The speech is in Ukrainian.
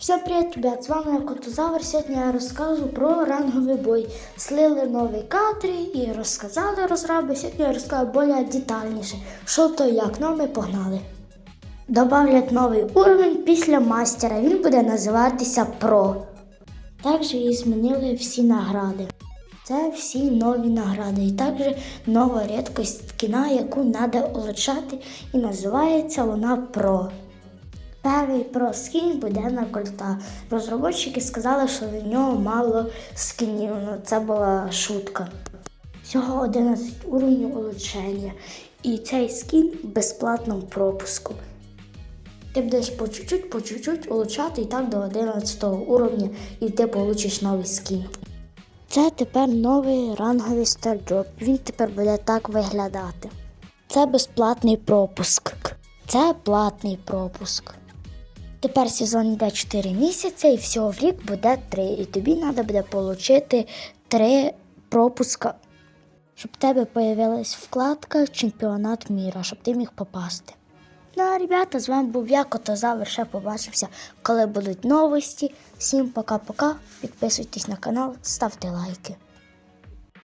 Всем привет, ребят! З вами Котозавр. Сьогодні я розкажу про ранговий бой. Слили нові кадри і розказали розраби. Сьогодні я розкажу більш детальніше, що то як. Ну, ми погнали. Добавлять новий уровень після мастера. Він буде називатися Про. Також і змінили всі награди. Це всі нові награди. І також нова рідкость скіна, яку треба улучшати, і називається вона Про. Перший про скін буде на кольта. Розробники сказали, що в нього мало скінів. Ну, це була шутка. Всього 11 уровнів улучшення. І цей скін в безплатному пропуску. Ти будеш по чуть-чуть, по чуть-чуть улучшати і так до 11 уровня, і ти получиш новий скін. Це тепер новий ранговий стардроп. Він тепер буде так виглядати. Це безплатний пропуск. Це платний пропуск. Тепер сезон йде 4 місяці і всього в рік буде 3. І тобі треба буде отримати 3 пропуска, щоб в тебе з'явилась вкладка Чемпіонат міра, щоб ти міг попасти. Ну а ребята, з вами був я, Котозавр. Ще побачимося, коли будуть новості. Всім пока-пока. Підписуйтесь на канал, ставте лайки.